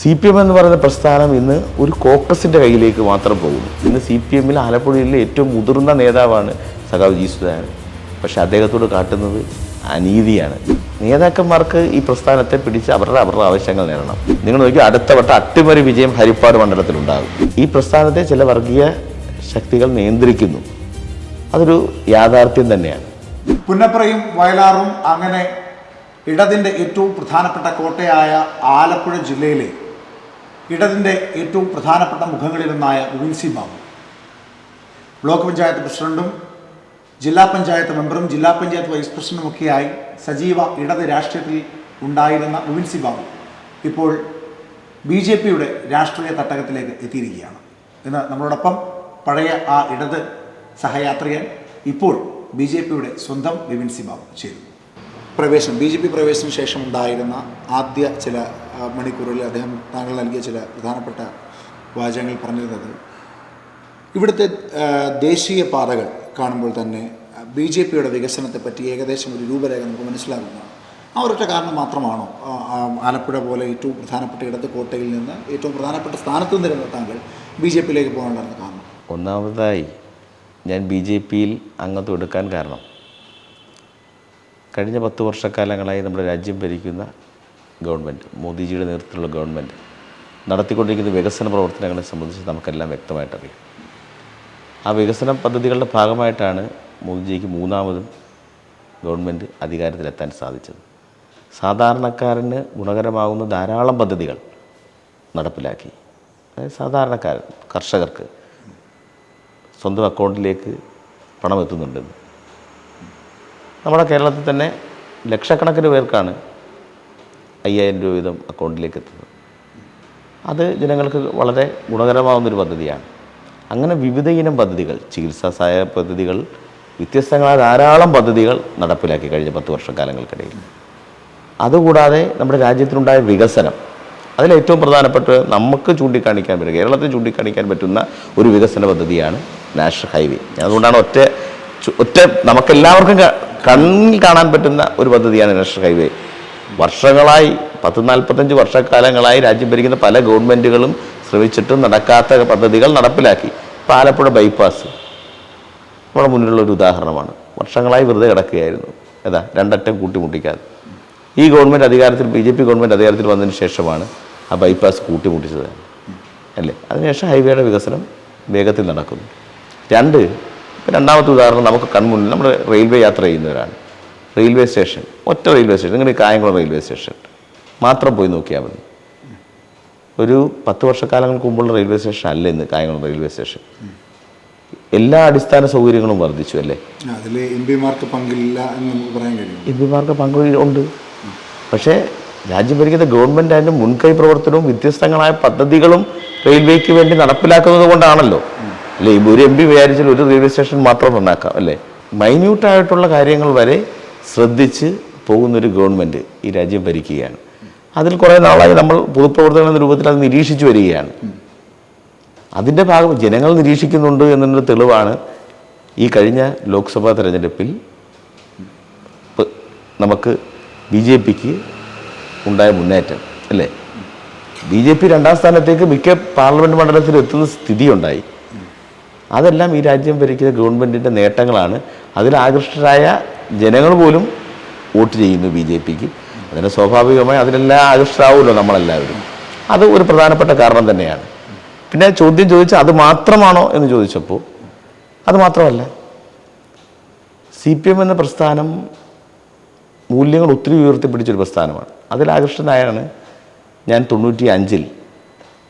C P M എന്ന് പറയുന്ന പ്രസ്ഥാനം ഇന്ന് ഒരു കോക്കസിന്റെ കയ്യിലേക്ക് മാത്രം പോകുന്നു. ഇന്ന് സി പി എമ്മിൽ ആലപ്പുഴയിലെ ഏറ്റവും മുതിർന്ന നേതാവാണ് സഖാവ് ജി സുധാകരൻ. പക്ഷെ അദ്ദേഹത്തോട് കാട്ടുന്നത് അനീതിയാണ്. നേതാക്കന്മാർക്ക് ഈ പ്രസ്ഥാനത്തെ പിടിച്ച് അവരുടെ അവരുടെ ആവശ്യങ്ങൾ നേടണം. നിങ്ങൾ നോക്കി അടുത്ത വട്ട അട്ടിമറി വിജയം ഹരിപ്പാട് മണ്ഡലത്തിലുണ്ടാകും. ഈ പ്രസ്ഥാനത്തെ ചില വർഗീയ ശക്തികൾ നിയന്ത്രിക്കുന്നു. അതൊരു യാഥാർത്ഥ്യം തന്നെയാണ്. പുന്നപ്രയും വയലാറും അങ്ങനെ ഇടതിന്റെ ഏറ്റവും പ്രധാനപ്പെട്ട കോട്ടയായ ആലപ്പുഴ ജില്ലയിലെ ഇടതിന്റെ ഏറ്റവും പ്രധാനപ്പെട്ട മുഖങ്ങളിലൊന്നായ ഉവിൻസി ബാബു. ബ്ലോക്ക് പഞ്ചായത്ത് പ്രസിഡന്റും ജില്ലാ പഞ്ചായത്ത് മെമ്പറും ജില്ലാ പഞ്ചായത്ത് വൈസ് പ്രസിഡന്റുമൊക്കെയായി സജീവ ഇടത് രാഷ്ട്രീയത്തിൽ ഉണ്ടായിരുന്ന ഉവിൻസി ബാബു ഇപ്പോൾ ബി ജെ പിയുടെ രാഷ്ട്രീയ തട്ടകത്തിലേക്ക് എത്തിയിരിക്കുകയാണ്. ഇന്ന് നമ്മളോടൊപ്പം പഴയ ആ ഇടത് സഹയാത്രികൻ ഇപ്പോൾ ബി ജെ പിയുടെ സ്വന്തം വിവിൻസി ബാബു ചെയ്തു പ്രവേശനം. ബി ജെ പി പ്രവേശനത്തിന് ശേഷം ഉണ്ടായിരുന്ന ആദ്യ ചില ആ, മണിക്കൂറുകളിൽ അദ്ദേഹം താങ്കൾ നൽകിയ ചില പ്രധാനപ്പെട്ട വാചകങ്ങൾ പറഞ്ഞിരുന്നത്. ഇവിടുത്തെ ദേശീയ പാതകൾ കാണുമ്പോൾ തന്നെ ബി ജെ പിയുടെ വികസനത്തെ പറ്റി ഏകദേശം ഒരു രൂപരേഖ നമുക്ക് മനസ്സിലാകുന്നതാണ് ആ ഒരൊറ്റ കാരണം മാത്രമാണോ ആലപ്പുഴ പോലെ ഏറ്റവും പ്രധാനപ്പെട്ട ഇടത്ത് കോട്ടയിൽ നിന്ന് ഏറ്റവും പ്രധാനപ്പെട്ട സ്ഥാനത്ത് നിന്നിരുന്ന താങ്കൾ ബി ജെ പിയിലേക്ക് പോകാനുള്ള കാരണം? ഒന്നാമതായി ഞാൻ ബി ജെ പിയിൽ അംഗത്വം എടുക്കാൻ കാരണം. കഴിഞ്ഞ പത്ത് വർഷക്കാലങ്ങളായി നമ്മുടെ രാജ്യം ഭരിക്കുന്ന ഗവൺമെന്റ് മോദിജിയുടെ നേതൃത്വത്തിലുള്ള ഗവൺമെന്റ് നടത്തിക്കൊണ്ടിരിക്കുന്ന വികസന പ്രവർത്തനങ്ങളെ സംബന്ധിച്ച് നമുക്കെല്ലാം വ്യക്തമായിട്ടറിയാം. ആ വികസന പദ്ധതികളുടെ ഭാഗമായിട്ടാണ് മോദിജിക്ക് മൂന്നാമതും ഗവൺമെന്റ് അധികാരത്തിലെത്താൻ സാധിച്ചത്. സാധാരണക്കാരന് ഗുണകരമാകുന്ന ധാരാളം പദ്ധതികൾ നടപ്പിലാക്കി. അതായത് സാധാരണക്കാരൻ കർഷകർക്ക് സ്വന്തം അക്കൗണ്ടിലേക്ക് പണം എത്തുന്നുണ്ടെന്ന്. നമ്മുടെ കേരളത്തിൽ തന്നെ ലക്ഷക്കണക്കിന് പേർക്കാണ് അയ്യായിരം രൂപ വീതം അക്കൗണ്ടിലേക്ക് എത്തുന്നത്. അത് ജനങ്ങൾക്ക് വളരെ ഗുണകരമാവുന്നൊരു പദ്ധതിയാണ്. അങ്ങനെ വിവിധ ഇനം പദ്ധതികൾ ചികിത്സാ സഹായ പദ്ധതികൾ വ്യത്യസ്തങ്ങളായ ധാരാളം പദ്ധതികൾ നടപ്പിലാക്കി കഴിഞ്ഞ പത്ത് വർഷക്കാലങ്ങൾക്കിടയിൽ. അതുകൂടാതെ നമ്മുടെ രാജ്യത്തിനുണ്ടായ വികസനം അതിലേറ്റവും പ്രധാനപ്പെട്ട നമുക്ക് ചൂണ്ടിക്കാണിക്കാൻ പറ്റും കേരളത്തിൽ ചൂണ്ടിക്കാണിക്കാൻ പറ്റുന്ന ഒരു വികസന പദ്ധതിയാണ് നാഷണൽ ഹൈവേ. അതുകൊണ്ടാണ് ഒറ്റ ഒറ്റ നമുക്കെല്ലാവർക്കും കണ്ണിൽ കാണാൻ പറ്റുന്ന ഒരു പദ്ധതിയാണ് നാഷണൽ ഹൈവേ. വർഷങ്ങളായി പത്ത് നാൽപ്പത്തഞ്ച് വർഷക്കാലങ്ങളായി രാജ്യം ഭരിക്കുന്ന പല ഗവൺമെന്റുകളും ശ്രമിച്ചിട്ടും നടക്കാത്ത പദ്ധതികൾ നടപ്പിലാക്കി. ഇപ്പോൾ ആലപ്പുഴ ബൈപ്പാസ്. നമ്മുടെ മുന്നിലുള്ള ഒരു ഉദാഹരണമാണ്. വർഷങ്ങളായി വെറുതെ കിടക്കുകയായിരുന്നു. ഏതാ രണ്ടറ്റം കൂട്ടിമുട്ടിക്കാതെ ഈ ഗവൺമെന്റ് അധികാരത്തിൽ ബി ജെ പി ഗവൺമെന്റ് അധികാരത്തിൽ വന്നതിന് ശേഷമാണ് ആ ബൈപ്പാസ് കൂട്ടിമുട്ടിച്ചത്. അല്ലേ? അതിനുശേഷം ഹൈവേയുടെ വികസനം വേഗത്തിൽ നടക്കുന്നു. രണ്ട് രണ്ടാമത്തെ ഉദാഹരണം നമുക്ക് കൺമുന്നിൽ നമ്മൾ റെയിൽവേ യാത്ര ചെയ്യുന്നവരാണ്. Railway station. ഒറ്റ റെയിൽവേ സ്റ്റേഷൻ ഈ കായംകുളം റെയിൽവേ സ്റ്റേഷൻ. മാത്രം പോയി നോക്കിയാൽ മതി. ഒരു പത്ത് വർഷക്കാലങ്ങൾക്ക് മുമ്പുള്ള റെയിൽവേ സ്റ്റേഷൻ അല്ല ഇന്ന് കായംകുളം റെയിൽവേ സ്റ്റേഷൻ. എല്ലാ അടിസ്ഥാന സൗകര്യങ്ങളും വർദ്ധിച്ചു അല്ലേ? അതിൽ എം പിമാർക്ക് പങ്കില്ല എന്ന് നമുക്ക് പറയാൻ കഴിയും. എം പിമാർക്ക് പങ്ക് ഉണ്ട്. പക്ഷേ രാജ്യം ഭരിക്കുന്ന ഗവൺമെന്റ് അതിന്റെ മുൻകൈ പ്രവർത്തനവും വ്യത്യസ്തങ്ങളായ പദ്ധതികളും റെയിൽവേക്ക് വേണ്ടി നടപ്പിലാക്കുന്നത് കൊണ്ടാണല്ലോ. അല്ലേ? ഒരു എം പി വിചാരിച്ചാൽ ഒരു റെയിൽവേ സ്റ്റേഷൻ മാത്രം നന്നാക്കാം അല്ലേ? മൈന്യൂട്ടായിട്ടുള്ള കാര്യങ്ങൾ വരെ ശ്രദ്ധിച്ച് പോകുന്നൊരു ഗവൺമെന്റ് ഈ രാജ്യം ഭരിക്കുകയാണ്. അതിൽ കുറേ നാളായി നമ്മൾ പൊതുപ്രവർത്തകൻ എന്ന രൂപത്തിൽ അത് നിരീക്ഷിച്ചു വരികയാണ്. അതിന്റെ ഭാഗം ജനങ്ങൾ നിരീക്ഷിക്കുന്നുണ്ട് എന്നൊരു തെളിവാണ് ഈ കഴിഞ്ഞ ലോക്സഭാ തെരഞ്ഞെടുപ്പിൽ നമുക്ക് ബി ജെ പിക്ക് ഉണ്ടായ മുന്നേറ്റം അല്ലേ? ബി ജെ പി രണ്ടാം സ്ഥാനത്തേക്ക് മിക്ക പാർലമെന്റ് മണ്ഡലത്തിൽ എത്തുന്ന സ്ഥിതിയുണ്ടായി. അതെല്ലാം ഈ രാജ്യം ഭരിക്കുന്ന ഗവൺമെന്റിന്റെ നേട്ടങ്ങളാണ്. അതിൽ ആകൃഷ്ടരായ ജനങ്ങൾ പോലും വോട്ട് ചെയ്യുന്നു ബി ജെ പിക്ക്. അതിന് സ്വാഭാവികമായി അതിലെല്ലാം ആകൃഷ്ടരാവുമല്ലോ നമ്മളെല്ലാവരും. അത് ഒരു പ്രധാനപ്പെട്ട കാരണം തന്നെയാണ്. പിന്നെ ചോദ്യം ചോദിച്ചാൽ അത് മാത്രമാണോ എന്ന് ചോദിച്ചപ്പോൾ അത് മാത്രമല്ല. സി പി എം എന്ന പ്രസ്ഥാനം മൂല്യങ്ങൾ ഒത്തിരി ഉയർത്തിപ്പിടിച്ചൊരു പ്രസ്ഥാനമാണ്. അതിൽ ആകൃഷ്ടനായാണ് ഞാൻ തൊണ്ണൂറ്റി അഞ്ചിൽ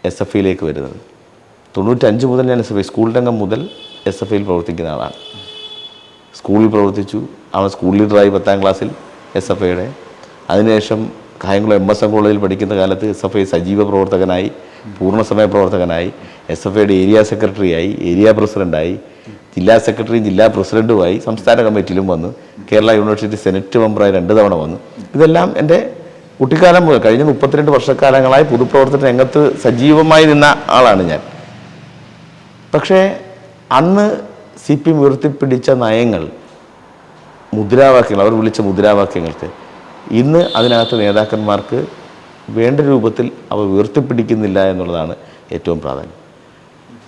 എസ് എഫ് ഐയിലേക്ക് വരുന്നത്. തൊണ്ണൂറ്റഞ്ച് മുതൽ ഞാൻ എസ് എഫ് ഐ സ്കൂൾ രംഗം മുതൽ എസ് എഫ് ഐയിൽ പ്രവർത്തിക്കുന്ന ആളാണ്. സ്കൂളിൽ പ്രവർത്തിച്ചു. അവൻ സ്കൂൾ ലീഡറായി പത്താം ക്ലാസ്സിൽ എസ് എഫ് ഐയുടെ അതിനുശേഷം കായംകുളം എം എസ് എം കോളേജിൽ പഠിക്കുന്ന കാലത്ത് എസ് എഫ് ഐ സജീവ പ്രവർത്തകനായി പൂർണസമയ പ്രവർത്തകനായി എസ് എഫ് ഐയുടെ ഏരിയ സെക്രട്ടറിയായി ഏരിയ പ്രസിഡന്റായി ജില്ലാ സെക്രട്ടറിയും ജില്ലാ പ്രസിഡന്റുമായി സംസ്ഥാന കമ്മിറ്റിയിലും വന്ന് കേരള യൂണിവേഴ്സിറ്റി സെനറ്റ് മെമ്പറായി രണ്ട് തവണ വന്നു. ഇതെല്ലാം എന്റെ കുട്ടിക്കാലം മുതൽ കഴിഞ്ഞ മുപ്പത്തിരണ്ട് വർഷക്കാലങ്ങളായി പൊതുപ്രവർത്തന രംഗത്ത് സജീവമായി നിന്ന ആളാണ് ഞാൻ. പക്ഷേ അന്ന് സി പി എം ഉയർത്തിപ്പിടിച്ച നയങ്ങൾ മുദ്രാവാക്യങ്ങൾ അവർ വിളിച്ച മുദ്രാവാക്യങ്ങൾക്ക് ഇന്ന് അതിനകത്ത് നേതാക്കന്മാർക്ക് വേണ്ട രൂപത്തിൽ അവ ഉയർത്തിപ്പിടിക്കുന്നില്ല എന്നുള്ളതാണ് ഏറ്റവും പ്രാധാന്യം.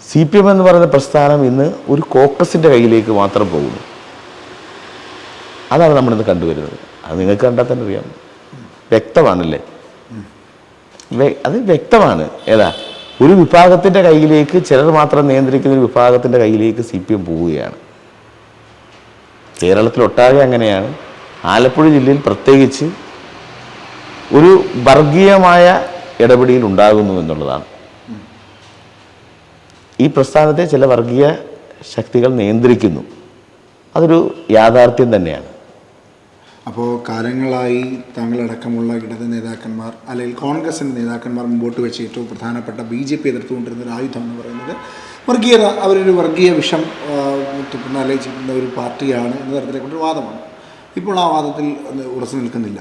സി പി എം എന്ന് പറയുന്ന പ്രസ്ഥാനം ഇന്ന് ഒരു കോക്കസിന്റെ കയ്യിലേക്ക് മാത്രം പോകുന്നു. അതാണ് നമ്മളിന്ന് കണ്ടുവരുന്നത്. അത് നിങ്ങൾക്ക് കണ്ടാൽ തന്നെ അറിയാം. വ്യക്തമാണല്ലേ? അത് വ്യക്തമാണ്. ഏതാ? ഒരു വിഭാഗത്തിന്റെ കയ്യിലേക്ക് ചിലർ മാത്രം നിയന്ത്രിക്കുന്ന ഒരു വിഭാഗത്തിന്റെ കയ്യിലേക്ക് സി പി എം പോവുകയാണ്. കേരളത്തിലൊട്ടാകെ അങ്ങനെയാണ്. ആലപ്പുഴ ജില്ലയിൽ പ്രത്യേകിച്ച് ഒരു വർഗീയമായ ഇടപെടിയിൽ ഉണ്ടാകുന്നു എന്നുള്ളതാണ്. ഈ പ്രസ്ഥാനത്തെ ചില വർഗീയ ശക്തികൾ നിയന്ത്രിക്കുന്നു. അതൊരു യാഥാർത്ഥ്യം തന്നെയാണ്. അപ്പോൾ കാലങ്ങളായി താങ്കളടക്കമുള്ള ഇടത് നേതാക്കന്മാർ അല്ലെങ്കിൽ കോൺഗ്രസിന്റെ നേതാക്കന്മാർ മുമ്പോട്ട് വെച്ച ഏറ്റവും പ്രധാനപ്പെട്ട ബി ജെ പി എതിർത്തുകൊണ്ടിരുന്ന ഒരു ആയുധം എന്ന് പറയുന്നത് വർഗീയത അവരൊരു വർഗീയ വിഷം തുപ്പുന്ന അല്ലെങ്കിൽ ചെയ്യുന്ന ഒരു പാർട്ടിയാണ് എന്ന തരത്തിലേക്കൊരു വാദമാണ്. ഇപ്പോൾ ആ വാദത്തിൽ ഉറച്ചു നിൽക്കുന്നില്ല.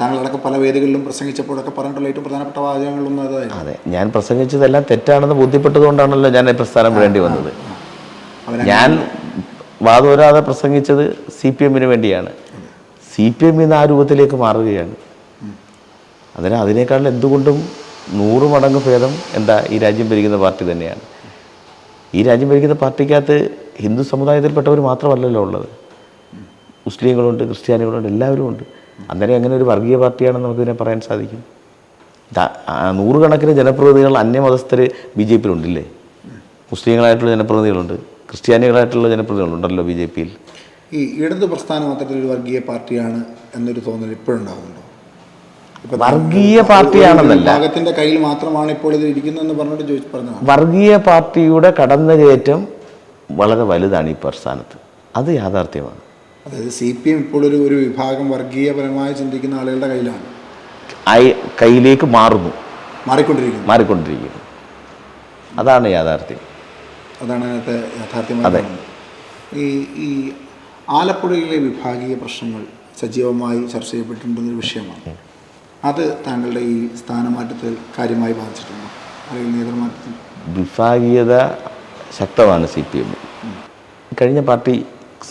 താങ്കളടക്കം പല വേദികളിലും പ്രസംഗിച്ചപ്പോഴൊക്കെ പറഞ്ഞിട്ടുള്ള ഏറ്റവും പ്രധാനപ്പെട്ട വാചകങ്ങളൊന്നും അതായിരുന്നു. അതെ ഞാൻ പ്രസംഗിച്ചതെല്ലാം തെറ്റാണെന്ന് ബോധ്യപ്പെട്ടതുകൊണ്ടാണല്ലോ ഞാൻ ഈ പ്രസ്ഥാനം വേണ്ടി വന്നത്. ഞാൻ ഞാൻ വാദോരാതെ പ്രസംഗിച്ചത് സി പി എമ്മിന് വേണ്ടിയാണ്. സി പി എം ഇന്ന് ആ രൂപത്തിലേക്ക് മാറുകയാണ്. അതിന് അതിനേക്കാൾ എന്തുകൊണ്ടും നൂറ് മടങ്ങ് ഭേദം എന്താ ഈ രാജ്യം ഭരിക്കുന്ന പാർട്ടി തന്നെയാണ്. ഈ രാജ്യം ഭരിക്കുന്ന പാർട്ടിക്കകത്ത് ഹിന്ദു സമുദായത്തിൽപ്പെട്ടവർ മാത്രമല്ലല്ലോ ഉള്ളത്. മുസ്ലിങ്ങളുണ്ട് ക്രിസ്ത്യാനികളുണ്ട് എല്ലാവരും ഉണ്ട് അന്നേരം എങ്ങനെ ഒരു വർഗീയ പാർട്ടിയാണെന്ന് നമുക്കിതിനെ പറയാൻ സാധിക്കും. നൂറുകണക്കിന് ജനപ്രതിനിധികൾ അന്യമതസ്ഥർ ബി ജെ പിയിലുണ്ടില്ലേ? മുസ്ലിങ്ങളായിട്ടുള്ള ജനപ്രതിനിധികളുണ്ട് ക്രിസ്ത്യാനികളായിട്ടുള്ള ജനപ്രതിനിധികളുണ്ടല്ലോ ബി ജെ പിയിൽ. ഈ ഇടത് പ്രസ്ഥാനം അത്തരത്തിലൊരു വർഗീയ പാർട്ടിയാണ് എന്നൊരു തോന്നൽ ഇപ്പോഴുണ്ടാകുന്നുണ്ടോ ഇപ്പൊ വർഗീയ പാർട്ടിയാണെന്നല്ല. ഭാഗത്തിന്റെ കയ്യിൽ മാത്രമാണ് ഇപ്പോൾ ഇത് ഇരിക്കുന്നതെന്ന് പറഞ്ഞിട്ട് ചോദിച്ചു പറഞ്ഞു വർഗീയ പാർട്ടിയുടെ കടന്നുകയറ്റം വളരെ വലുതാണ് ഈ പ്രസ്ഥാനത്ത്. അത് യാഥാർത്ഥ്യമാണ്. അതായത് സി പി എം ഇപ്പോൾ ഒരു ഒരു വിഭാഗം വർഗീയപരമായി ചിന്തിക്കുന്ന ആളുകളുടെ കയ്യിലാണ്. കയ്യിലേക്ക് മാറുന്നു. മാറിക്കൊണ്ടിരിക്കുന്നു. മാറിക്കൊണ്ടിരിക്കുന്നു. അതാണ് യാഥാർത്ഥ്യം. അതാണ് അതിനകത്ത് യാഥാർത്ഥ്യം അതെ. ഈ ഈ ആലപ്പുഴയിലെ വിഭാഗീയ പ്രശ്നങ്ങൾ സജീവമായി ചർച്ച ചെയ്യപ്പെട്ടിട്ടുണ്ടെന്നൊരു വിഷയമാണ്. അത് താങ്കളുടെ ഈ സ്ഥാനമാറ്റത്തിൽ കാര്യമായി ബാധിച്ചിട്ടുണ്ടോ? അല്ലെങ്കിൽ നേതൃമാറ്റത്തിൽ? വിഭാഗീയത ശക്തമാണ് സി പി എം. കഴിഞ്ഞ പാർട്ടി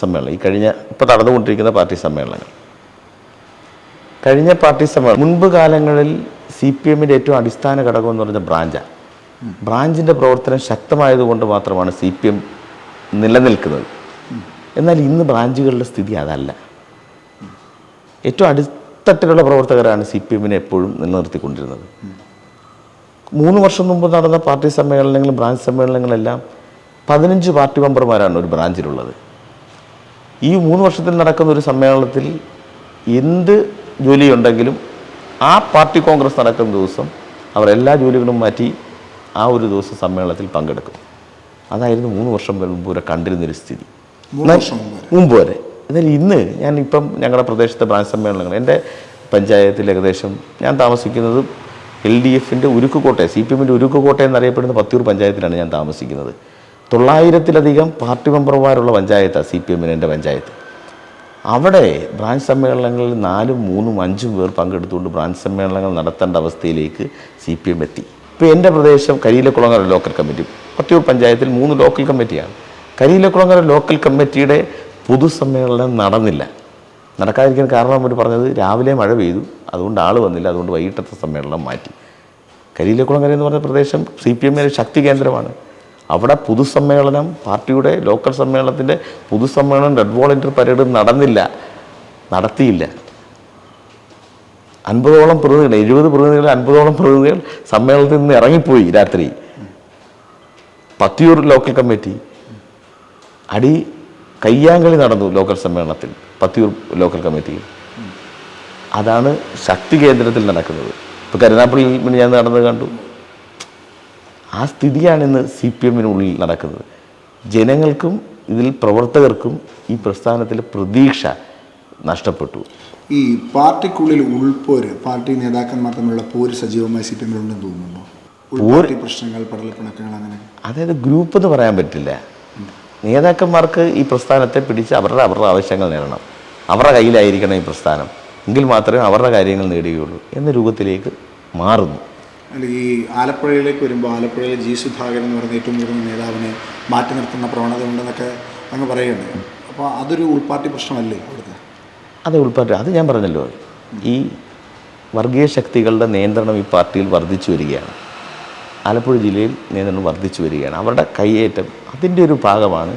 സമ്മേളനം ഈ കഴിഞ്ഞ ഇപ്പോൾ നടന്നുകൊണ്ടിരിക്കുന്ന പാർട്ടി സമ്മേളനങ്ങൾ. കഴിഞ്ഞ പാർട്ടി സമ്മേളനം മുൻപ് കാലങ്ങളിൽ സി പി എമ്മിന്റെ ഏറ്റവും അടിസ്ഥാന ഘടകം എന്ന് പറഞ്ഞ ബ്രാഞ്ചാണ് ബ്രാഞ്ചിന്റെ പ്രവർത്തനം ശക്തമായതുകൊണ്ട് മാത്രമാണ് സി പി എം നിലനിൽക്കുന്നത്. എന്നാൽ ഇന്ന് ബ്രാഞ്ചുകളുടെ സ്ഥിതി അതല്ല. ഏറ്റവും അടിത്തട്ടിലുള്ള പ്രവർത്തകരാണ് സി പി എമ്മിനെ എപ്പോഴും നിലനിർത്തിക്കൊണ്ടിരുന്നത്. മൂന്ന് വർഷം മുമ്പ് നടന്ന പാർട്ടി സമ്മേളനങ്ങളും ബ്രാഞ്ച് സമ്മേളനങ്ങളെല്ലാം പതിനഞ്ച് പാർട്ടി മെമ്പർമാരാണ് ഒരു ബ്രാഞ്ചിലുള്ളത്. ഈ മൂന്ന് വർഷത്തിൽ നടക്കുന്ന ഒരു സമ്മേളനത്തിൽ എന്ത് ജോലിയുണ്ടെങ്കിലും ആ പാർട്ടി കോൺഗ്രസ് നടക്കുന്ന ദിവസം അവർ എല്ലാ ജോലികളും മാറ്റി ആ ഒരു ദിവസം സമ്മേളനത്തിൽ പങ്കെടുക്കും. അതായിരുന്നു മൂന്ന് വർഷം മുമ്പ് വരെ കണ്ടിരുന്നൊരു സ്ഥിതി. മുമ്പ് വരെ. എന്നാൽ ഇന്ന് ഞാൻ ഇപ്പം ഞങ്ങളുടെ പ്രദേശത്തെ ബ്രാഞ്ച് സമ്മേളനങ്ങൾ എന്റെ പഞ്ചായത്തിൽ ഏകദേശം ഞാൻ താമസിക്കുന്നത് എൽ ഡി എഫിന്റെ ഉരുക്കുകോട്ടയം. സി പി എമ്മിന്റെ ഉരുക്കുകോട്ടയം എന്നറിയപ്പെടുന്ന പത്തിയൂർ പഞ്ചായത്തിലാണ് ഞാൻ താമസിക്കുന്നത്. തൊള്ളായിരത്തിലധികം പാർട്ടി മെമ്പർമാരുള്ള പഞ്ചായത്താണ് സി പി എമ്മിന് എന്റെ പഞ്ചായത്ത്. അവിടെ ബ്രാഞ്ച് സമ്മേളനങ്ങളിൽ നാലും മൂന്നും അഞ്ചും പേർ പങ്കെടുത്തുകൊണ്ട് ബ്രാഞ്ച് സമ്മേളനങ്ങൾ നടത്തേണ്ട അവസ്ഥയിലേക്ക് സി പി എം എത്തി. ഇപ്പോൾ എന്റെ പ്രദേശം കരിയിലക്കുളങ്ങര ലോക്കൽ കമ്മിറ്റി പത്തിയൂർ പഞ്ചായത്തിൽ മൂന്ന് ലോക്കൽ കമ്മിറ്റിയാണ്. കരിയിലക്കുളങ്ങര ലോക്കൽ കമ്മിറ്റിയുടെ പൊതുസമ്മേളനം നടന്നില്ല. നടക്കാതിരിക്കാൻ കാരണം അവർ പറഞ്ഞത് രാവിലെ മഴ പെയ്തു അതുകൊണ്ട് ആൾ വന്നില്ല അതുകൊണ്ട് വൈകിട്ടത്തെ സമ്മേളനം മാറ്റി. കരിയിലക്കുളങ്ങര എന്ന് പറഞ്ഞ പ്രദേശം സി പി എമ്മിന്റെ ശക്തി കേന്ദ്രമാണ്. അവിടെ പൊതുസമ്മേളനം പാർട്ടിയുടെ ലോക്കൽ സമ്മേളനത്തിന്റെ പൊതുസമ്മേളനം റെഡ് വോളണ്ടിയർ പരേഡ് നടന്നില്ല നടത്തിയില്ല. അൻപതോളം പ്രതിനിധികൾ എഴുപത് പ്രതിനിധികൾ അൻപതോളം പ്രതിനിധികൾ സമ്മേളനത്തിൽ നിന്ന് ഇറങ്ങിപ്പോയി രാത്രി. പത്തിയൂർ ലോക്കൽ കമ്മിറ്റി അടി കയ്യാങ്കളി നടന്നു ലോക്കൽ സമ്മേളനത്തിൽ പത്തിയൂർ ലോക്കൽ കമ്മിറ്റിയിൽ. അതാണ് ശക്തി കേന്ദ്രത്തിൽ നടക്കുന്നത്. ഇപ്പോൾ കരുനാപ്പള്ളിയിൽ ഞാൻ നടന്നത് കണ്ടു. ആ സ്ഥിതിയാണ് ഇന്ന് സി പി എമ്മിനുള്ളിൽ നടക്കുന്നത്. ജനങ്ങൾക്കും ഇതിൽ പ്രവർത്തകർക്കും ഈ പ്രസ്ഥാനത്തിലെ പ്രതീക്ഷ നഷ്ടപ്പെട്ടു. ഈ പാർട്ടിക്കുള്ളിൽ ഉൾപോര് പാർട്ടി നേതാക്കന്മാർ തമ്മിലുള്ള പോര് സജീവമായി സി പി എമ്മിലുണ്ടെന്ന് തോന്നുന്നുണ്ടോ പ്രശ്നങ്ങൾ പടലപ്പിണക്കങ്ങൾ അങ്ങനെ. അതായത് ഗ്രൂപ്പ് എന്ന് പറയാൻ പറ്റില്ല. നേതാക്കന്മാർക്ക് ഈ പ്രസ്ഥാനത്തെ പിടിച്ച് അവരുടെ അവരുടെ ആവശ്യങ്ങൾ നേടണം. അവരുടെ കയ്യിലായിരിക്കണം ഈ പ്രസ്ഥാനം. എങ്കിൽ മാത്രമേ അവരുടെ കാര്യങ്ങൾ നേടുകയുള്ളൂ എന്ന രൂപത്തിലേക്ക് മാറുന്നു. അല്ല ഈ ആലപ്പുഴയിലേക്ക് വരുമ്പോൾ ആലപ്പുഴയിലെ ജി സുധാകരൻ എന്ന് പറയുന്ന ഏറ്റവും മുതിർന്ന നേതാവിനെ മാറ്റി നിർത്തുന്ന പ്രവണത ഉണ്ടെന്നൊക്കെ അങ്ങ് പറയുന്നുണ്ട്. അപ്പോൾ അതൊരു ഉൾപാർട്ടി പ്രശ്നമല്ലേ അവിടുത്തെ അതെ ഉൾപ്പാട്ടി. അത് ഞാൻ പറഞ്ഞല്ലോ. ഈ വർഗീയ ശക്തികളുടെ നിയന്ത്രണം ഈ പാർട്ടിയിൽ വർദ്ധിച്ചു വരികയാണ്. ആലപ്പുഴ ജില്ലയിൽ നിയന്ത്രണം വർദ്ധിച്ചു വരികയാണ്. അവരുടെ കയ്യേറ്റം അതിന്റെ ഒരു ഭാഗമാണ്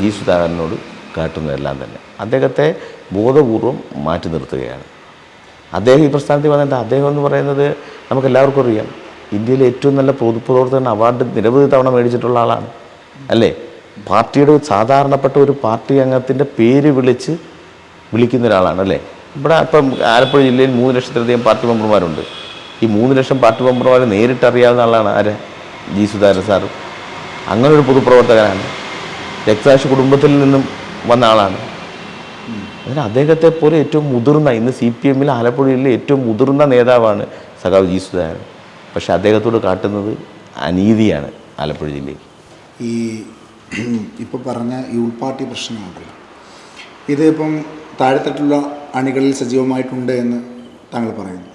ജി സുധാകരനോട് കാട്ടുന്നതെല്ലാം തന്നെ. അദ്ദേഹത്തെ ബോധപൂർവം മാറ്റി നിർത്തുകയാണ്. അദ്ദേഹം ഈ പ്രസ്ഥാനത്തിൽ വന്നിട്ട് അദ്ദേഹം എന്ന് പറയുന്നത് നമുക്ക് എല്ലാവർക്കും അറിയാം. ഇന്ത്യയിലെ ഏറ്റവും നല്ല പൊതുപ്രവർത്തകൻ അവാർഡ് നിരവധി തവണ മേടിച്ചിട്ടുള്ള ആളാണ്. അല്ലേ? പാർട്ടിയുടെ സാധാരണപ്പെട്ട ഒരു പാർട്ടി അംഗത്തിന്റെ പേര് വിളിച്ച് വിളിക്കുന്ന ഒരാളാണ് അല്ലേ? ഇവിടെ ഇപ്പം ആലപ്പുഴ ജില്ലയിൽ മൂന്ന് ലക്ഷത്തിലധികം പാർട്ടി മെമ്പർമാരുണ്ട്. ഈ മൂന്ന് ലക്ഷം പാർട്ടി മെമ്പർമാരെ നേരിട്ട് അറിയാവുന്ന ആളാണ് ആര്? G Sudhakaran sir. അങ്ങനെ ഒരു പൊതുപ്രവർത്തകനാണ്. രക്താശി കുടുംബത്തിൽ നിന്നും വന്ന ആളാണ്. അതിന് അദ്ദേഹത്തെ പോലെ ഏറ്റവും മുതിർന്ന ഇന്ന് സി പി എമ്മിൽ ആലപ്പുഴയിലെ ഏറ്റവും മുതിർന്ന നേതാവാണ് സഖാവ് ജി സുധാകരൻ. പക്ഷെ അദ്ദേഹത്തോട് കാട്ടുന്നത് അനീതിയാണ് ആലപ്പുഴ ജില്ലയിൽ ഈ ഇപ്പോൾ പറഞ്ഞ ഈ ഉൾപാർട്ടി പ്രശ്നമാണല്ലോ. ഇത് താഴെത്തട്ടുള്ള അണികളിൽ സജീവമായിട്ടുണ്ട് എന്ന് താങ്കൾ പറയുന്നു.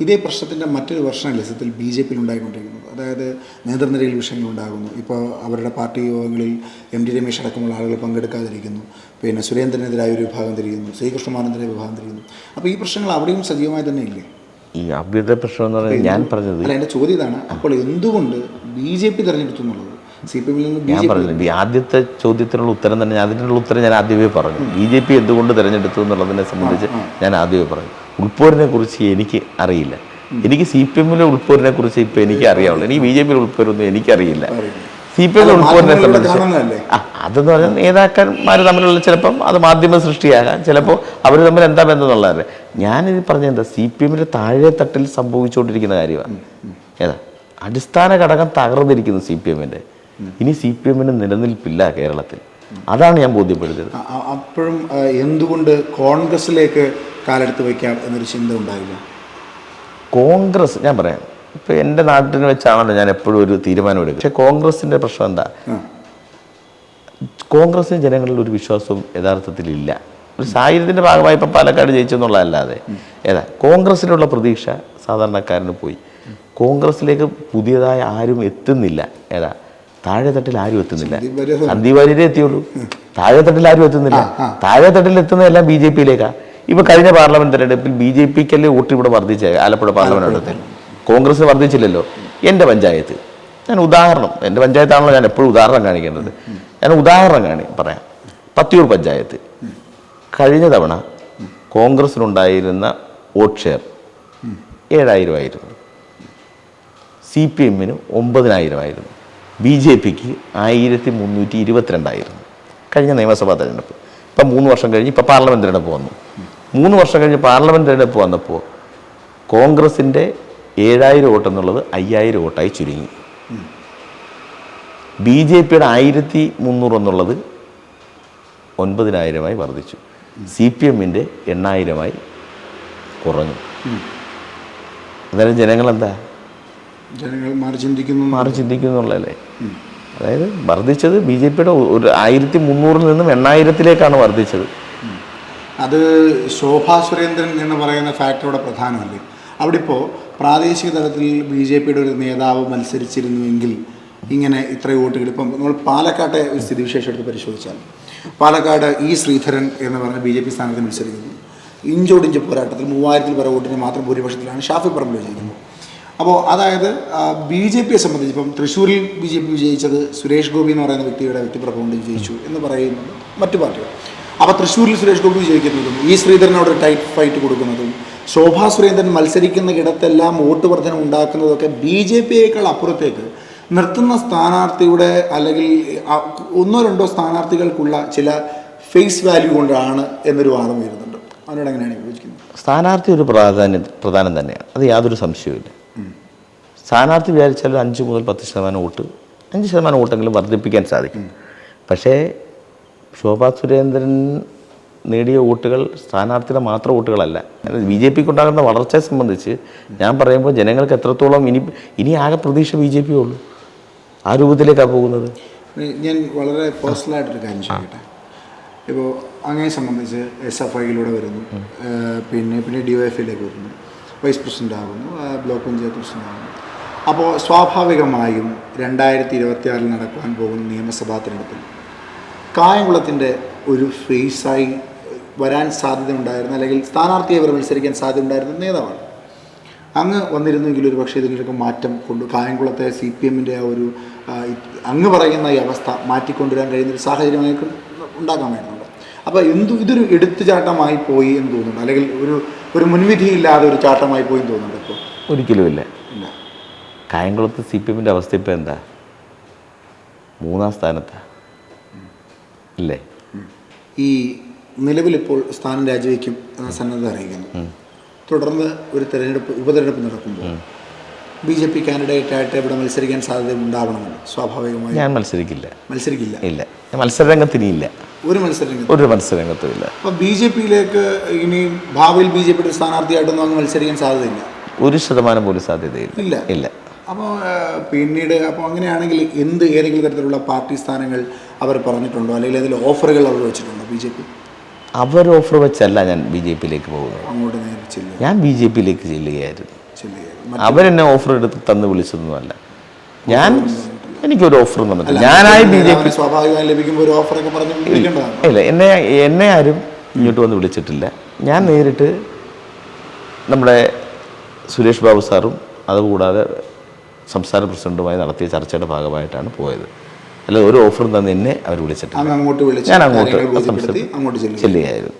ഇതേ പ്രശ്നത്തിന്റെ മറ്റൊരു വർഷമാണ് ലക്ഷ്യത്തിൽ ബി ജെ പിയിൽ ഉണ്ടായിക്കൊണ്ടിരിക്കുന്നത്. അതായത് നേതൃനിരയിൽ വിഷയങ്ങൾ ഉണ്ടാകുന്നു ഇപ്പോൾ അവരുടെ പാർട്ടി യോഗങ്ങളിൽ എം ടി രമേശ് അടക്കമുള്ള ആളുകൾ പങ്കെടുക്കാതിരിക്കുന്നു. പിന്നെ സുരേന്ദ്രനെതിരായ ഒരു വിഭാഗം തിരിയുന്നു. ശ്രീകൃഷ്ണമാനന്ദനെ വിഭാഗം തിരിയുന്നു. അപ്പോൾ ഈ പ്രശ്നങ്ങൾ അവിടെയും സജീവമായി തന്നെ ഇല്ലേ? ഈ അഭ്യുദയ പ്രശ്നം എന്ന് പറയുന്നത് ഞാൻ പറഞ്ഞത് അല്ല എന്റെ ചോദ്യം ഇതാണ്. അപ്പോൾ എന്തുകൊണ്ട് ബി ജെ പി തിരഞ്ഞെടുത്തു എന്നുള്ളത്? സി പി എമ്മിൽ നിന്ന് ഞാൻ പറഞ്ഞു ആദ്യത്തെ ചോദ്യത്തിനുള്ള ഉത്തരം തന്നെ അതിനുള്ള ഉത്തരം ഞാൻ ആദ്യമേ പറഞ്ഞു. ബി ജെ പി എന്തുകൊണ്ട് തിരഞ്ഞെടുത്തു എന്നുള്ളതിനെ സംബന്ധിച്ച് ഞാൻ ആദ്യമേ പറഞ്ഞു. ഉൾപ്പോരിനെ കുറിച്ച് എനിക്ക് അറിയില്ല. എനിക്ക് സി പി എമ്മിലെ ഉൾപ്പോരിനെ കുറിച്ച് ഇപ്പം എനിക്ക് അറിയാവുള്ളൂ. എനിക്ക് ബി ജെ പിയിലെ ഉൾപ്പോരൊന്നും എനിക്കറിയില്ല. സി പി എമ്മിലെ ഉൾപ്പോരിനെ സംബന്ധിച്ച് അതെന്ന് പറഞ്ഞാൽ നേതാക്കന്മാർ തമ്മിലുള്ള ചിലപ്പം അത് മാധ്യമ സൃഷ്ടിയാകാം. ചിലപ്പോൾ അവർ തമ്മിൽ എന്താ ബന്ധം ഞാൻ ഞാനിത് പറഞ്ഞ എന്താ സി പി എമ്മിന്റെ താഴെ തട്ടിൽ സംഭവിച്ചുകൊണ്ടിരിക്കുന്ന കാര്യമാണ്. ഏതാ? അടിസ്ഥാന ഘടകം തകർന്നിരിക്കുന്നു സി പി എമ്മിന്റെ ഇനി സി പി എമ്മിന് നിലനിൽപ്പില്ല കേരളത്തിൽ. അതാണ് ഞാൻ ബോധ്യപ്പെടുത്തിയത്. അപ്പോഴും എന്തുകൊണ്ട് കോൺഗ്രസിലേക്ക് കാലെടുത്ത് വയ്ക്കാം എന്നൊരു ചിന്ത ഉണ്ടായില്ല? കോൺഗ്രസ് ഞാൻ പറയാം. ഇപ്പം എന്റെ നാട്ടിന് വെച്ചാണല്ലോ ഞാൻ എപ്പോഴും ഒരു തീരുമാനം എടുക്കുക പക്ഷേ കോൺഗ്രസിന്റെ പ്രശ്നം എന്താ. കോൺഗ്രസിന് ജനങ്ങളിൽ ഒരു വിശ്വാസവും യഥാർത്ഥത്തിൽ ഇല്ല. ഒരു സാഹചര്യത്തിന്റെ ഭാഗമായി ഇപ്പം പാലക്കാട് ജയിച്ചു എന്നുള്ളതല്ലാതെ ഏതാ? കോൺഗ്രസിനുള്ള പ്രതീക്ഷ സാധാരണക്കാരന് പോയി. കോൺഗ്രസിലേക്ക് പുതിയതായ ആരും എത്തുന്നില്ല. ഏതാ? താഴെത്തട്ടിൽ ആരും എത്തുന്നില്ല. സന്ദീപാര്യരെ എത്തിയുള്ളൂ. താഴെത്തട്ടിൽ ആരും എത്തുന്നില്ല. താഴെത്തട്ടിൽ എത്തുന്നതെല്ലാം ബി ജെ പിയിലേക്കാണ് ഇപ്പൊ കഴിഞ്ഞ പാർലമെന്റ് തെരഞ്ഞെടുപ്പിൽ ബി ജെ പിക്കല്ലേ വോട്ട് ഇവിടെ വർദ്ധിച്ച? ആലപ്പുഴ പാർലമെന്റ് മണ്ഡലത്തിൽ കോൺഗ്രസ് വർദ്ധിച്ചില്ലല്ലോ. എന്റെ പഞ്ചായത്ത്. ഞാൻ ഉദാഹരണം. എന്റെ പഞ്ചായത്താണല്ലോ ഞാൻ എപ്പോഴും ഉദാഹരണം കാണിക്കേണ്ടത് ഞാൻ ഉദാഹരണം കാണി പറയാം. പത്തിയൂർ പഞ്ചായത്ത്. കഴിഞ്ഞ തവണ കോൺഗ്രസിനുണ്ടായിരുന്ന വോട്ട് ഷെയർ ഏഴായിരം ആയിരുന്നു സി പി എമ്മിന് ഒമ്പതിനായിരമായിരുന്നു. ബി ജെ പിക്ക് ആയിരത്തി മുന്നൂറ്റി ഇരുപത്തിരണ്ടായിരുന്നു കഴിഞ്ഞ നിയമസഭാ തെരഞ്ഞെടുപ്പ്. ഇപ്പം മൂന്ന് വർഷം കഴിഞ്ഞ് ഇപ്പം പാർലമെന്റ് തെരഞ്ഞെടുപ്പ് വന്നു. മൂന്ന് വർഷം കഴിഞ്ഞ് പാർലമെന്റ് തെരഞ്ഞെടുപ്പ് വന്നപ്പോൾ കോൺഗ്രസിന്റെ ഏഴായിരം വോട്ട് എന്നുള്ളത് അയ്യായിരം വോട്ടായി ചുരുങ്ങി. ബി ജെ പിയുടെ ആയിരത്തി മുന്നൂറ് എന്നുള്ളത് ഒൻപതിനായിരമായി വർദ്ധിച്ചു. സി പി എമ്മിന്റെ എണ്ണായിരമായി കുറഞ്ഞു. അന്നേരം ജനങ്ങളെന്താ? ജനങ്ങൾ മാറി ചിന്തിക്കുന്നു മാറി ചിന്തിക്കുന്നുള്ളല്ലേ അതായത് വർദ്ധിച്ചത് ബി ജെ പിയുടെ ഒരു ആയിരത്തി മുന്നൂറിൽ നിന്നും എണ്ണായിരത്തിലേക്കാണ് വർദ്ധിച്ചത്. അത് ശോഭാ സുരേന്ദ്രൻ എന്ന് പറയുന്ന ഫാക്ടറുടെ പ്രധാനമല്ലേ? അവിടെ ഇപ്പോൾ പ്രാദേശിക തലത്തിൽ ബി ജെ പിയുടെ ഒരു നേതാവ് മത്സരിച്ചിരുന്നുവെങ്കിൽ ഇങ്ങനെ ഇത്ര വോട്ടുകൾ ഇപ്പം നമ്മൾ പാലക്കാട്ടെ ഒരു സ്ഥിതിവിശേഷം എടുത്ത് പരിശോധിച്ചാൽ. പാലക്കാട് ഇ ശ്രീധരൻ എന്ന് പറഞ്ഞ ബി ജെ പി സ്ഥാനത്ത് മത്സരിക്കുന്നു. ഇഞ്ചോടിഞ്ച് പോരാട്ടത്തിൽ മൂവായിരത്തിൽ പര വോട്ടിന് മാത്രം ഭൂരിപക്ഷത്തിലാണ് ഷാഫി പറമ്പിൽ വിജയിക്കുന്നത്. അപ്പോൾ അതായത് ബി ജെ പിയെ സംബന്ധിച്ച് ഇപ്പം തൃശ്ശൂരിൽ ബി ജെ പി വിജയിച്ചത് സുരേഷ് ഗോപി എന്ന് പറയുന്ന വ്യക്തിയുടെ വ്യക്തിപ്രഭ കൊണ്ട് വിജയിച്ചു എന്ന് പറയുന്നത് മറ്റു പാർട്ടികൾ. അപ്പോൾ തൃശ്ശൂരിൽ സുരേഷ് ഗോപി വിജയിക്കുന്നതും ഈ ശ്രീധരനോട് ടൈറ്റ് ഫൈറ്റ് കൊടുക്കുന്നതും ശോഭാ സുരേന്ദ്രൻ മത്സരിക്കുന്ന ഇടത്തെല്ലാം വോട്ട് വർധനം ഉണ്ടാക്കുന്നതൊക്കെ ബി ജെ പിയേക്കാൾ അപ്പുറത്തേക്ക് നിർത്തുന്ന സ്ഥാനാർത്ഥിയുടെ അല്ലെങ്കിൽ ഒന്നോ രണ്ടോ സ്ഥാനാർത്ഥികൾക്കുള്ള ചില ഫേസ് വാല്യൂ കൊണ്ടാണ് എന്നൊരു വാദം വരുന്നുണ്ട്. അതിനോട് എങ്ങനെയാണ് യോജിക്കുന്നത്? സ്ഥാനാർത്ഥി ഒരു പ്രാധാന്യം പ്രധാനം തന്നെയാണ്. അത് യാതൊരു സംശയവുമില്ല. സ്ഥാനാർത്ഥി വിചാരിച്ചാൽ അഞ്ച് മുതൽ പത്ത് ശതമാനം വോട്ട് അഞ്ച് ശതമാനം വോട്ടെങ്കിലും വർദ്ധിപ്പിക്കാൻ സാധിക്കും. പക്ഷേ ശോഭാ സുരേന്ദ്രൻ നേടിയ വോട്ടുകൾ സ്ഥാനാർത്ഥിയുടെ മാത്രം വോട്ടുകളല്ല. ബി ജെ പിക്ക് ഉണ്ടാകുന്ന വളർച്ചയെ സംബന്ധിച്ച് ഞാൻ പറയുമ്പോൾ ജനങ്ങൾക്ക് എത്രത്തോളം ഇനി ഇനി ആകെ പ്രതീക്ഷ ബി ജെ പി ഉള്ളൂ ആ രൂപത്തിലേക്കാണ് പോകുന്നത്? ഞാൻ വളരെ പേഴ്സണലായിട്ടൊരു കാര്യം ചോദിക്കട്ടെ? ഇപ്പോൾ അങ്ങനെ സംബന്ധിച്ച് എസ് എഫ് ഐയിലൂടെ വരുന്നു. പിന്നെ പിന്നെ ഡി വൈ എഫിലേക്ക് വരുന്നു. വൈസ് പ്രസിഡന്റ് ആകുന്നു ബ്ലോക്ക് പഞ്ചായത്ത് പ്രസിഡന്റ് ആകുന്നു അപ്പോൾ സ്വാഭാവികമായും രണ്ടായിരത്തി ഇരുപത്തി ആറിൽ നടക്കുവാൻ പോകുന്ന നിയമസഭാ തിരഞ്ഞെടുപ്പിൽ കായംകുളത്തിന്റെ ഒരു ഫേസായി വരാൻ സാധ്യത സാധ്യതയുണ്ടായിരുന്ന അല്ലെങ്കിൽ സ്ഥാനാർത്ഥിയെ ഇവർ മത്സരിക്കാൻ സാധ്യതയുണ്ടായിരുന്ന നേതാവാണ്. അങ്ങ് വന്നിരുന്നെങ്കിൽ ഒരു പക്ഷേ ഇതിലൊക്കെ മാറ്റം കൊണ്ട് കായംകുളത്തെ സി പി എമ്മിന്റെ ആ ഒരു അങ്ങ് പറയുന്ന ഈ അവസ്ഥ മാറ്റിക്കൊണ്ടുവരാൻ കഴിയുന്ന ഒരു ഉണ്ടാക്കാൻ വേണ്ടുന്നുണ്ട് അപ്പോൾ എന്തു ഇതൊരു എടുത്തുചാട്ടമായി പോയി എന്ന് തോന്നുന്നുണ്ട് അല്ലെങ്കിൽ ഒരു ഒരു മുൻവിധിയില്ലാതെ ഒരു ചാട്ടമായി പോയി എന്ന് തോന്നുന്നുണ്ട് ഇപ്പോൾ? ഒരിക്കലുമില്ല ഇല്ല. കായംകുളത്ത് സി പി എമ്മിന്റെ അവസ്ഥ ഇപ്പോൾ എന്താ? മൂന്നാം സ്ഥാനത്താ. ഇല്ലേ? ഈ നിലവിലിപ്പോൾ സ്ഥാനം രാജിവെക്കും എന്ന സന്നദ്ധ അറിയിക്കുന്നു. തുടർന്ന് ഒരു തെരഞ്ഞെടുപ്പ് ഉപതെരഞ്ഞെടുപ്പ് നടക്കുമ്പോൾ ബി ജെ പി കാൻഡിഡേറ്റ് ആയിട്ട് ഇവിടെ മത്സരിക്കാൻ സാധ്യത ഉണ്ടാവണമെന്ന് സ്വാഭാവികമായി ഞാൻ മത്സരിക്കില്ല. മത്സരിക്കില്ല? ഇല്ല. ഞാൻ മത്സരരംഗത്തിനിയില്ല. ഒരു മത്സരം ഒരു മത്സരരംഗത്തും ഇല്ല അപ്പോൾ ബി ജെ പിയിലേക്ക് ഇനി ഭാവിയിൽ ബി ജെ പിയുടെ സ്ഥാനാർത്ഥിയായിട്ടൊന്നും അങ്ങ് മത്സരിക്കാൻ സാധ്യതയില്ല? ഒരു ശതമാനം പോലും സാധ്യതയില്ല. ഇല്ല. ഇല്ല. അപ്പോൾ പിന്നീട് അപ്പോൾ അങ്ങനെയാണെങ്കിൽ എന്ത് ഏതെങ്കിലും തരത്തിലുള്ള പാർട്ടി സ്ഥാനങ്ങൾ അവർ പറഞ്ഞിട്ടുണ്ടോ? അല്ലെങ്കിൽ അതിൽ ഓഫറുകൾ അവർ വെച്ചിട്ടുണ്ടോ ബി ജെ പി? അവർ ഓഫർ വെച്ചല്ല ഞാൻ ബി ജെ പിയിലേക്ക് പോകുന്നത്. അങ്ങോട്ട് നേരെ ചെല്ലുക. ഞാൻ ബി ജെ പിയിലേക്ക് ചെല്ലുകയായിരുന്നു. ചെല്ലുക അവരെന്നെ ഓഫർ എടുത്ത് തന്ന് വിളിച്ചതൊന്നുമല്ല. ഞാൻ എനിക്കൊരു ഓഫർ തന്നിട്ടില്ല ഞാനായി ബി ജെ പി സ്വാഭാവികമായി ലഭിക്കുമ്പോൾ ഒരു ഓഫറൊക്കെ പറഞ്ഞ് ഇല്ല എന്നെ എന്നെ ആരും ഇങ്ങോട്ട് വന്ന് വിളിച്ചിട്ടില്ല. ഞാൻ നേരിട്ട് നമ്മുടെ സുരേഷ് ബാബു സാറും അതുകൂടാതെ സംസ്ഥാന പ്രസിഡന്റുമായി നടത്തിയ ചർച്ചയുടെ ഭാഗമായിട്ടാണ് പോയത്. അല്ല ഒരു ഓഫറും തന്നെ എന്നെ അവർ വിളിച്ചിട്ടില്ല. അങ്ങ് അങ്ങോട്ട് വിളിച്ച് ഞാൻ അങ്ങോട്ട് അങ്ങോട്ട് ചെല്ലുക ചെല്ലുകയായിരുന്നു.